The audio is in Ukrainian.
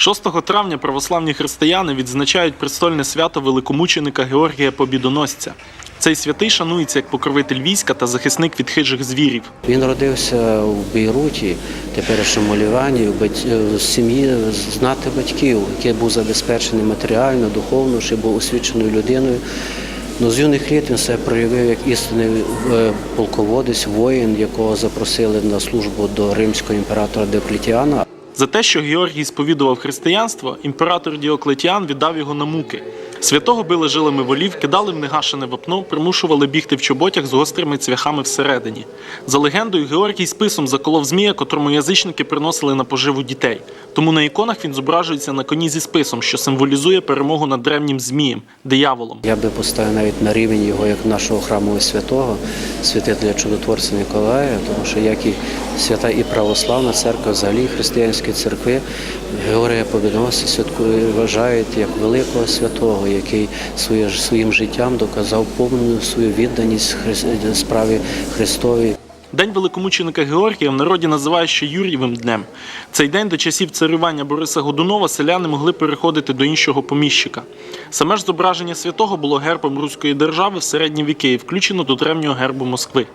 6 травня православні християни відзначають престольне свято великомученика Георгія Побідоносця. Цей святий шанується як покровитель війська та захисник від хижих звірів. Він родився в Бейруті, теперішньому Лівані, в сім'ї знати батьків, який був забезпечений матеріально, духовно, ще був освіченою людиною. Ну, з юних літ він себе проявив як істинний е, полководець, воїн, якого запросили на службу до римського імператора Диоклетіана. За те, що Георгій сповідував християнство, імператор Діоклетіан віддав його на муки. Святого били жилами волів, кидали в негашене вапно, примушували бігти в чоботях з гострими цвяхами всередині. За легендою, Георгій списом заколов змія, котрому язичники приносили на поживу дітей. Тому на іконах він зображується на коні зі списом, що символізує перемогу над древнім змієм, дияволом. Я би поставив навіть на рівень його як нашого храмового святого, святителя чудотворця Миколая, тому що як і свята і православна церква, взагалі християнські церкви, Георгія Побідоносця святкує, вважають як великого святого, який своє, своїм життям доказав повну свою відданість Хри- справі Христовій. День великомученика Георгія в народі називають ще Юрієвим днем. Цей день до часів царювання Бориса Годунова селяни могли переходити до іншого поміщика. Саме ж зображення святого було гербом Руської держави в середні віки і включено до древнього гербу Москви.